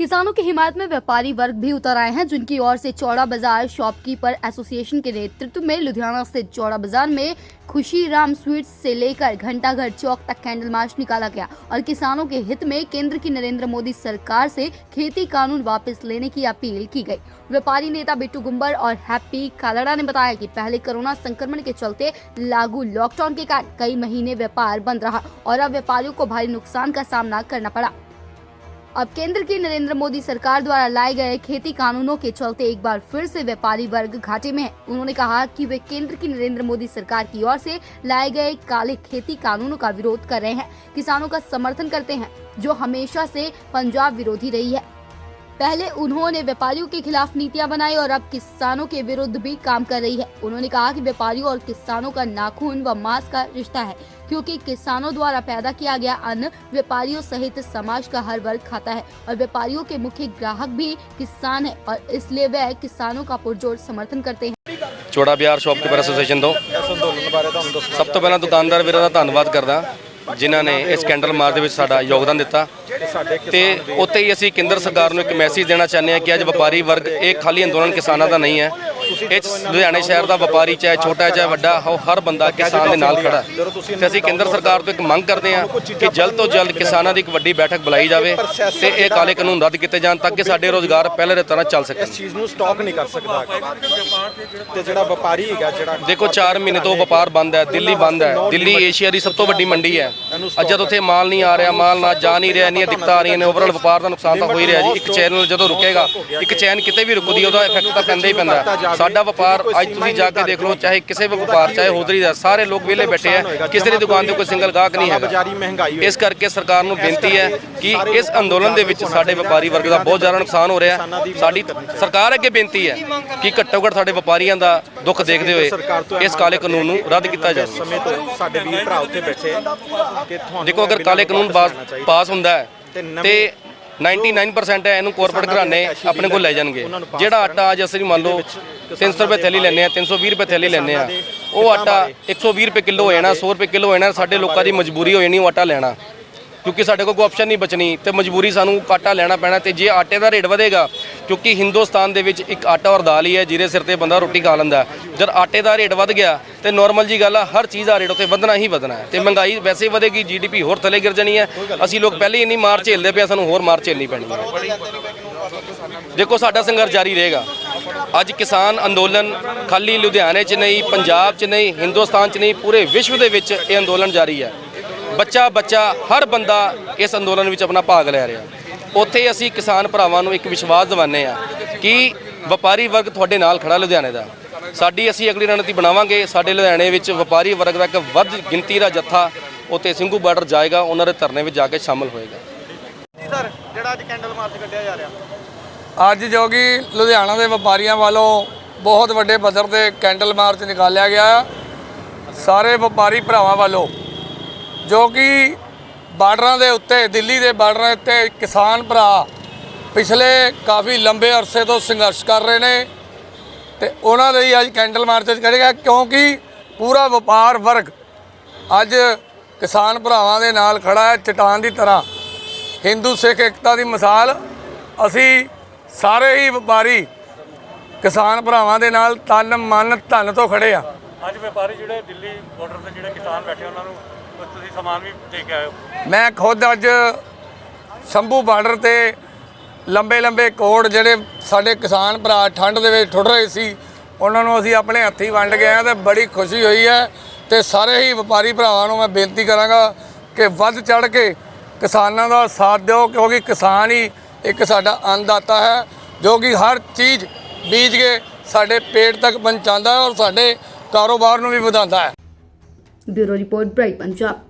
किसानों की हिमायत में व्यापारी वर्ग भी उतर आए हैं, जिनकी ओर से चौड़ा बाज़ार शॉपकीपर एसोसिएशन के नेतृत्व में लुधियाना स्थित चौड़ा बाज़ार में खुशी राम स्वीट्स से लेकर घंटाघर चौक तक कैंडल मार्च निकाला गया और किसानों के हित में केंद्र की नरेंद्र मोदी सरकार से खेती कानून वापस लेने की अपील की गई। व्यापारी नेता बिट्टू गुम्बर और हैप्पी कालड़ा ने बताया कि पहले कोरोना संक्रमण के चलते लागू लॉकडाउन के कारण कई महीने व्यापार बंद रहा और अब व्यापारियों को भारी नुकसान का सामना करना पड़ा। अब केंद्र की नरेंद्र मोदी सरकार द्वारा लाए गए खेती कानूनों के चलते एक बार फिर से व्यापारी वर्ग घाटे में है। उन्होंने कहा कि वे केंद्र की नरेंद्र मोदी सरकार की ओर से लाए गए काले खेती कानूनों का विरोध कर रहे हैं। किसानों का समर्थन करते हैं, जो हमेशा से पंजाब विरोधी रही है। पहले उन्होंने व्यापारियों के खिलाफ नीतियां बनाई और अब किसानों के विरुद्ध भी काम कर रही है उन्होंने कहा कि व्यापारियों और किसानों का नाखून व मांस का रिश्ता है क्योंकि किसानों द्वारा पैदा किया गया अन्न व्यापारियों सहित समाज का हर वर्ग खाता है और व्यापारियों के मुख्य ग्राहक भी किसान है और इसलिए वह किसानों का पुरजोर समर्थन करते हैं ਚੋੜਾ ਬਿਹਾਰ ਸ਼ੌਪਕੀਪਰ ਐਸੋਸੀਏਸ਼ਨ ਤੋਂ ਇਸ ਅੰਦੋਲਨ ਬਾਰੇ ਤੁਹਾਨੂੰ ਦੱਸਣਾ ਸਭ ਤੋਂ ਪਹਿਲਾਂ ਦੁਕਾਨਦਾਰ ਵੀਰਾਂ ਦਾ ਧੰਨਵਾਦ ਕਰਦਾ ਜਿਨ੍ਹਾਂ ਨੇ ਇਸ ਕੈਂਡਲ ਮਾਰਚ ਦੇ ਵਿੱਚ ਸਾਡਾ ਯੋਗਦਾਨ ਦਿੱਤਾ। ਕਿ ਸਾਡੇ ਤੇ ਉੱਤੇ ਹੀ ਅਸੀਂ ਕੇਂਦਰ ਸਰਕਾਰ ਨੂੰ ਇੱਕ ਮੈਸੇਜ ਦੇਣਾ ਚਾਹੁੰਦੇ ਹਾਂ ਕਿ ਅੱਜ ਵਪਾਰੀ ਵਰਗ ਇਹ ਖਾਲੀ ਅੰਦੋਲਨ ਕਿਸਾਨਾਂ ਦਾ ਨਹੀਂ ਹੈ। ਇਹ 'ਚ ਲੁਧਿਆਣੇ ਸ਼ਹਿਰ ਦਾ ਵਪਾਰੀ ਚਾਹੇ ਛੋਟਾ ਚਾਹੇ ਵੱਡਾ ਹੋ ਹਰ ਬੰਦਾ ਕਿਸਾਨ ਦੇ ਨਾਲ ਖੜਾ। ਹੈ। ਤੇ ਅਸੀਂ ਕੇਂਦਰ ਸਰਕਾਰ ਤੋਂ ਇੱਕ ਮੰਗ ਕਰਦੇ ਹਾਂ ਕਿ ਜਲਦ ਤੋਂ ਜਲਦ ਕਿਸਾਨਾਂ ਦੀ ਇੱਕ ਵੱਡੀ ਬੈਠਕ ਬੁਲਾਈ ਜਾਵੇ ਤੇ ਇਹ ਕਾਲੇ ਕਾਨੂੰਨ ਰੱਦ ਕੀਤੇ ਜਾਣ ਤਾਂ ਕਿ ਸਾਡੇ ਰੋਜ਼ਗਾਰ ਪਹਿਲੇ ਦੇ ਤਰ੍ਹਾਂ ਚੱਲ ਸਕਣ। ਇਸ ਚੀਜ਼ ਨੂੰ ਸਟਾਪ ਨਹੀਂ ਕਰ ਸਕਦਾ। ਤੇ ਜਿਹੜਾ ਵਪਾਰੀ ਹੈਗਾ ਜਿਹੜਾ ਦੇਖੋ 4 ਮਹੀਨੇ ਤੋਂ ਵਪਾਰ ਬੰਦ ਹੈ ਦਿੱਲੀ ਬੰਦ ਹੈ। ਦਿੱਲੀ ਏਸ਼ੀਆ ਦੀ ਸਭ ਤੋਂ ਵੱਡੀ ਮੰਡੀ ਹੈ। ਅੱਜ ਜਦ ਉੱਥੇ ਮਾਲ ਨਹੀਂ ਆ ਰਿਹਾ ਮਾਲ ਨਾ ਜਾ ਨਹੀਂ ਰਿਹਾ ਇੰਨੀਆਂ ਦਿੱਕਤਾਂ ਆ ਰਹੀਆਂ ਨੇ ਓਵਰਆਲ ਵਪਾਰ ਦਾ ਨੁਕਸਾਨ ਤਾਂ ਹੋ ਹੀ ਰਿਹਾ ਜੀ। ਇੱਕ ਚੈਨ ਜਦੋਂ ਰੁਕੇਗਾ ਇੱਕ ਚੈਨ ਕਿਤੇ ਵੀ ਰੁਕਦੀ ਉਹਦਾ ਇਫੈਕਟ ਤਾਂ ਪੈਂਦਾ ਹੀ ਪੈਂਦਾ ਹੈ। ਸਾਡਾ ਵਪਾਰ ਅੱਜ ਤੁਸੀਂ ਜਾ ਕੇ ਦੇਖ ਲਓ ਚਾਹੇ ਕਿਸੇ ਵੀ ਵਪਾਰ ਚਾਹੇ ਹੋਦਰੀ ਦਾ ਸਾਰੇ ਲੋਕ ਵਿਹਲੇ ਬੈਠੇ ਆ। ਕਿਸੇ ਦੀ ਦੁਕਾਨ ਤੇ ਕੋਈ ਸਿੰਗਲ ਗਾਹਕ ਨਹੀਂ ਹੈਗਾ। ਇਸ ਕਰਕੇ ਸਰਕਾਰ ਨੂੰ ਬੇਨਤੀ ਹੈ ਕਿ ਇਸ ਅੰਦੋਲਨ ਦੇ ਵਿੱਚ ਸਾਡੇ ਵਪਾਰੀ ਵਰਗ ਦਾ ਬਹੁਤ ਜ਼ਿਆਦਾ ਨੁਕਸਾਨ ਹੋ ਰਿਹਾ। ਸਾਡੀ ਸਰਕਾਰ ਅੱਗੇ ਬੇਨਤੀ ਹੈ ਕਿ ਘੱਟੋ ਘੱਟ ਸਾਡੇ ਵਪਾਰੀਆਂ ਦਾ ਦੁੱਖ ਦੇਖਦੇ ਹੋਏ ਇਸ ਕਾਲੇ ਕਾਨੂੰਨ ਨੂੰ ਰੱਦ ਕੀਤਾ ਜਾਵੇ। ਸਮੇਂ ਤੋਂ ਸਾਡੇ ਵੀਰ ਭਰਾ ਉੱਥੇ ਬੈਠੇ ਕਿ ਤੁਹਾਨੂੰ ਦੇਖੋ ਅਗਰ ਕਾਲੇ ਕਾਨੂੰਨ ਪਾਸ ਹੁੰਦਾ ਹੈ ਤੇ 99% ਹੈ ਇਹਨੂੰ ਕਾਰਪੋਰੇਟ ਘਰਾਣੇ ਆਪਣੇ ਕੋਲ ਲੈ ਜਾਣਗੇ। ਜਿਹੜਾ ਆਟਾ ਅੱਜ ਅਸੀਂ ਮੰਨ ਲਓ 300 ਰੁਪਏ ਥੈਲੀ ਲੈਂਦੇ ਆ 320 ਰੁਪਏ ਥੈਲੀ ਲੈਂਦੇ ਆ ਉਹ ਆਟਾ 120 ਰੁਪਏ ਕਿਲੋ ਹੋ ਜਾਣਾ 100 ਰੁਪਏ ਕਿਲੋ ਹੋ ਜਾਣਾ ਸਾਡੇ ਲੋਕਾਂ ਦੀ ਮਜਬੂਰੀ ਹੋ ਜਾਣੀ ਉਹ ਆਟਾ ਲੈਣਾ। ਕਿਉਂਕਿ ਸਾਡੇ ਕੋਲ ਕੋਈ ਆਪਸ਼ਨ ਨਹੀਂ ਬਚਣੀ ਤੇ ਮਜਬੂਰੀ ਸਾਨੂੰ ਆਟਾ ਲੈਣਾ ਪੈਣਾ ਤੇ ਜੇ ਆਟੇ ਦਾ ਰੇਟ ਵਧੇਗਾ ਕਿਉਂਕਿ ਹਿੰਦੁਸਤਾਨ ਦੇ ਵਿੱਚ ਇੱਕ ਆਟਾ ਔਰ ਦਾਲ ਹੀ ਹੈ ਜਿਹਦੇ ਸਿਰ ਤੇ ਬੰਦਾ ਰੋਟੀ ਖਾ ਲੈਂਦਾ ਜਦ ਆਟੇ ਦਾ ਰੇਟ ਵੱਧ ਗਿਆ ਤੇ ਨਾਰਮਲ ਜੀ ਗੱਲ ਆ ਹਰ ਚੀਜ਼ ਦਾ ਰੇਟ ਉੱਤੇ ਵਧਣਾ ਹੀ ਵਧਣਾ ਹੈ। ਤੇ ਮਹਿੰਗਾਈ ਵੈਸੇ ਹੀ ਵਧੇਗੀ ਜੀਡੀਪੀ ਹੋਰ ਥੱਲੇ ਗਿਰ ਜਾਣੀ ਹੈ। ਅਸੀਂ ਲੋਕ ਪਹਿਲੇ ਇੰਨੀ ਮਾਰ ਝੇਲਦੇ ਪਏ ਹਾਂ, ਸਾਨੂੰ ਹੋਰ ਮਾਰ ਝੇਲਣੀ ਪੈਣੀ ਹੈ। ਦੇਖੋ ਸਾਡਾ ਸੰਘਰਸ਼ ਜਾਰੀ ਰਹੇਗਾ। ਅੱਜ ਕਿਸਾਨ ਅੰਦੋਲਨ ਖਾਲੀ ਲੁਧਿਆਣੇ 'ਚ ਨਹੀਂ ਪੰਜਾਬ 'ਚ ਨਹੀਂ ਹਿੰਦੁਸਤਾਨ 'ਚ ਨਹੀਂ ਪੂਰੇ ਵਿਸ਼ਵ ਦੇ ਵਿੱਚ ਇਹ ਅੰਦੋਲਨ ਜਾਰੀ ਹੈ। ਬੱਚਾ ਬੱਚਾ ਹਰ ਬੰਦਾ ਇਸ ਅੰਦੋਲਨ ਵਿੱਚ ਆਪਣਾ ਭਾਗ ਲੈ ਰਿਹਾ। ਉੱਥੇ ਅਸੀਂ ਕਿਸਾਨ ਭਰਾਵਾਂ ਨੂੰ ਇੱਕ ਵਿਸ਼ਵਾਸ ਦਿਵਾਉਂਦੇ ਆ ਕਿ ਵਪਾਰੀ ਵਰਗ ਤੁਹਾਡੇ ਨਾਲ ਖੜਾ ਲੁਧਿਆਣੇ ਦਾ। ਸਾਡੀ ਅਸੀਂ ਅਗਲੀ ਰਣਨੀਤੀ ਬਣਾਵਾਂਗੇ। ਸਾਡੇ ਲੁਧਿਆਣੇ ਵਿੱਚ ਵਪਾਰੀ ਵਰਗ ਦਾ ਇੱਕ ਵੱਧ ਗਿਣਤੀ ਦਾ ਜੱਥਾ ਉੱਥੇ ਸਿੰਘੂ ਬਾਰਡਰ ਜਾਏਗਾ ਉਹਨਾਂ ਦੇ ਧਰਨੇ ਵਿੱਚ ਜਾ ਕੇ ਸ਼ਾਮਲ ਹੋਏਗਾ। ਸਰ ਜਿਹੜਾ ਅੱਜ ਕੈਂਡਲ ਮਾਰਚ ਕੱਢਿਆ ਜਾ ਰਿਹਾ। ਅੱਜ ਜੋ ਕਿ ਲੁਧਿਆਣਾ ਦੇ ਵਪਾਰੀਆਂ ਵੱਲੋਂ ਬਹੁਤ ਵੱਡੇ ਪੱਧਰ ਤੇ ਕੈਂਡਲ ਮਾਰਚ ਨਿਕਾਲਿਆ ਗਿਆ ਸਾਰੇ ਵਪਾਰੀ ਭਰਾਵਾਂ ਵੱਲੋਂ ਜੋ ਕਿ ਬਾਰਡਰਾਂ ਦੇ ਉੱਤੇ, ਦਿੱਲੀ ਦੇ ਬਾਰਡਰਾਂ ਉੱਤੇ ਕਿਸਾਨ ਭਰਾ ਪਿਛਲੇ ਕਾਫੀ ਲੰਬੇ ਅਰਸੇ ਤੋਂ ਸੰਘਰਸ਼ ਕਰ ਰਹੇ ਨੇ ਤੇ ਉਹਨਾਂ ਲਈ ਅੱਜ ਕੈਂਡਲ ਮਾਰਚ ਕਰੇਗਾ ਕਿਉਂਕਿ ਪੂਰਾ ਵਪਾਰ ਵਰਗ ਅੱਜ ਕਿਸਾਨ ਭਰਾਵਾਂ ਦੇ ਨਾਲ ਖੜਾ ਹੈ ਚਟਾਨ ਦੀ ਤਰ੍ਹਾਂ। ਹਿੰਦੂ ਸਿੱਖ ਏਕਤਾ ਦੀ ਮਿਸਾਲ, ਅਸੀਂ ਸਾਰੇ ਹੀ ਵਪਾਰੀ ਕਿਸਾਨ ਭਰਾਵਾਂ ਦੇ ਨਾਲ ਤਨ, ਮਨ, ਧਨ ਤੋਂ ਖੜੇ ਆ ਅੱਜ ਵਪਾਰੀ ਜਿਹੜੇ ਦਿੱਲੀ ਬਾਰਡਰ ਤੇ ਜਿਹੜੇ ਕਿਸਾਨ ਬੈਠੇ ਉਹਨਾਂ ਨੂੰ ਤੁਸੀਂ ਸਮਾਨ ਵੀ ਦੇ ਕੇ ਆਏ ਹੋ। ਮੈਂ ਖੁਦ ਅੱਜ ਸ਼ੰਭੂ ਬਾਰਡਰ ਤੇ ਲੰਬੇ ਲੰਬੇ ਕੋਡ ਜਿਹੜੇ ਸਾਡੇ ਕਿਸਾਨ ਭਰਾ ਠੰਡ ਦੇ ਵਿੱਚ ਠੁੱਡ ਰਹੇ ਸੀ, ਉਹਨਾਂ ਨੂੰ ਅਸੀਂ ਆਪਣੇ ਹੱਥੀਂ ਵੰਡ ਗਏ ਆ ਤੇ ਬੜੀ ਖੁਸ਼ੀ ਹੋਈ ਹੈ ਤੇ ਸਾਰੇ ਹੀ ਵਪਾਰੀ ਭਰਾਵਾਂ ਨੂੰ ਮੈਂ ਬੇਨਤੀ ਕਰਾਂਗਾ ਕਿ ਵੱਧ ਚੜ ਕੇ ਕਿਸਾਨਾਂ ਦਾ ਸਾਥ ਦਿਓ, ਕਿਉਂਕਿ ਕਿਸਾਨ ਹੀ ਇੱਕ ਸਾਡਾ ਅੰਨਦਾਤਾ ਹੈ, ਜੋ ਕਿ ਹਰ ਚੀਜ਼ ਬੀਜ ਕੇ ਸਾਡੇ ਪੇਟ ਤੱਕ ਪਹੁੰਚਾਉਂਦਾ ਹੈ ਔਰ ਸਾਡੇ ਕਾਰੋਬਾਰ ਨੂੰ ਵੀ ਵਧਾਉਂਦਾ ਹੈ। Bureau report bright Punjab.